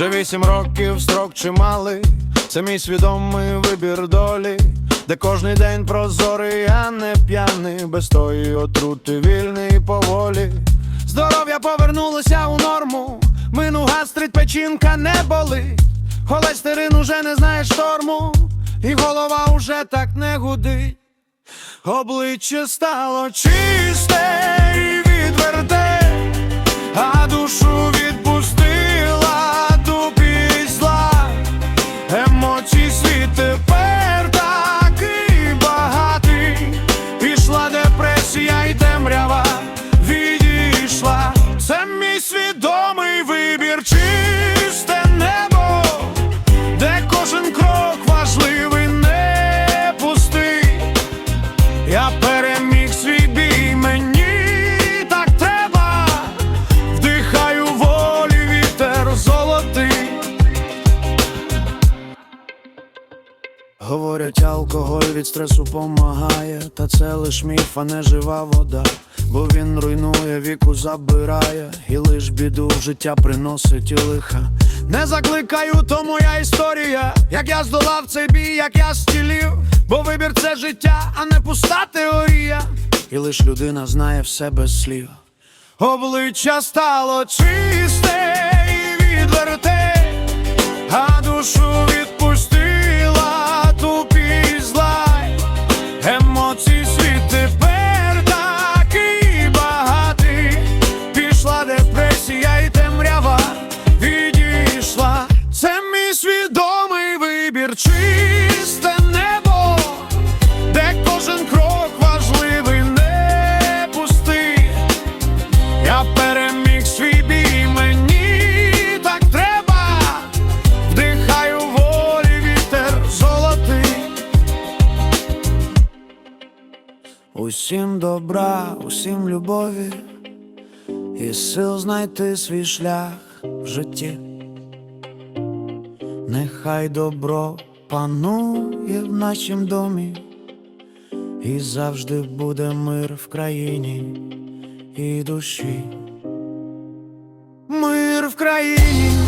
Вже вісім років строк чималий, це мій свідомий вибір долі, де кожний день прозорий, а не п'яний, без тої отрути вільний поволі. Здоров'я повернулося у норму, мину гастрит, печінка не болить, холестерин уже не знає шторму, і голова уже так не гудить. Обличчя стало чисте Я переміг свій бій, мені так треба, вдихаю волі вітер золотий. Говорять, алкоголь від стресу помагає, та це лиш міф, а не жива вода. Бо він руйнує, віку забирає, і лиш біду в життя приносить і лиха. Не закликаю, то моя історія, як я здолав цей бій, як я стілів. Вибір це життя, а не пуста теорія. І лиш людина знає все без слів. Обличчя стало чисте і відверте, а душу відпустила тупі злай. Емоцій світ тепер такий багатий. Пішла депресія і темрява відійшла. Це мій свідомий вибір, чисте Усім добра, усім любові, і сил знайти свій шлях в житті. Нехай добро панує в нашім домі, і завжди буде мир в країні і душі. Мир в країні.